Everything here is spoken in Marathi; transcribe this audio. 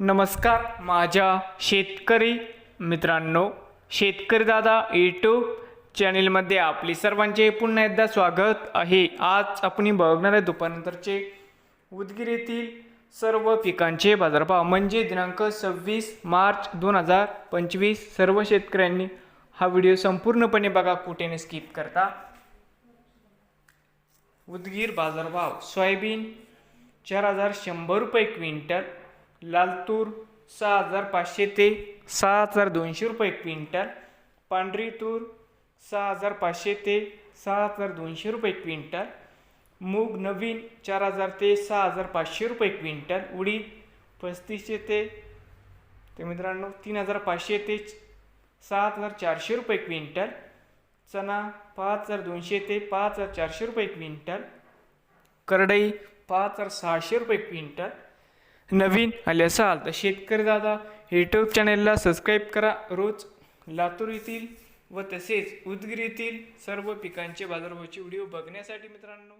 नमस्कार माझ्या शेतकरी मित्रांनो शेतकरी दादा यूट्यूब चॅनेलमध्ये आपली सर्वांचे पुन्हा एकदा स्वागत आहे. आज आपण बघणार आहे दुपारनंतरचे उदगीर येथील सर्व पिकांचे बाजारभाव म्हणजे दिनांक सव्वीस मार्च दोन हजार पंचवीस सर्व शेतकऱ्यांनी हा व्हिडिओ संपूर्णपणे बघा कुठेने स्किप करता. उदगीर बाजारभाव सोयाबीन चार हजार शंभर रुपये क्विंटल लाल तूर सहा हजार पाचशे ते सहा हजार दोनशे रुपये क्विंटल. पांढरी तूर सहा हजार पाचशे ते सहा हजार दोनशे रुपये क्विंटल. मूग नवीन चार हजार ते सहा हजार पाचशे रुपये क्विंटल. उडीद पस्तीसशे ते ते मित्रांनो तीन हजार पाचशे ते सात हजार चारशे रुपये क्विंटल. चना पाच हजार दोनशे ते पाच हजार चारशे रुपये क्विंटल. करडई पाच हजार सहाशे रुपये क्विंटल. नवीन आले. असाल तर शेतकरी दादा यूट्यूब चॅनेलला सबस्क्राईब करा. रोज लातूर येथील व तसेच उदगीर येथील सर्व पिकांचे बाजारभावाचे व्हिडिओ बघण्यासाठी मित्रांनो.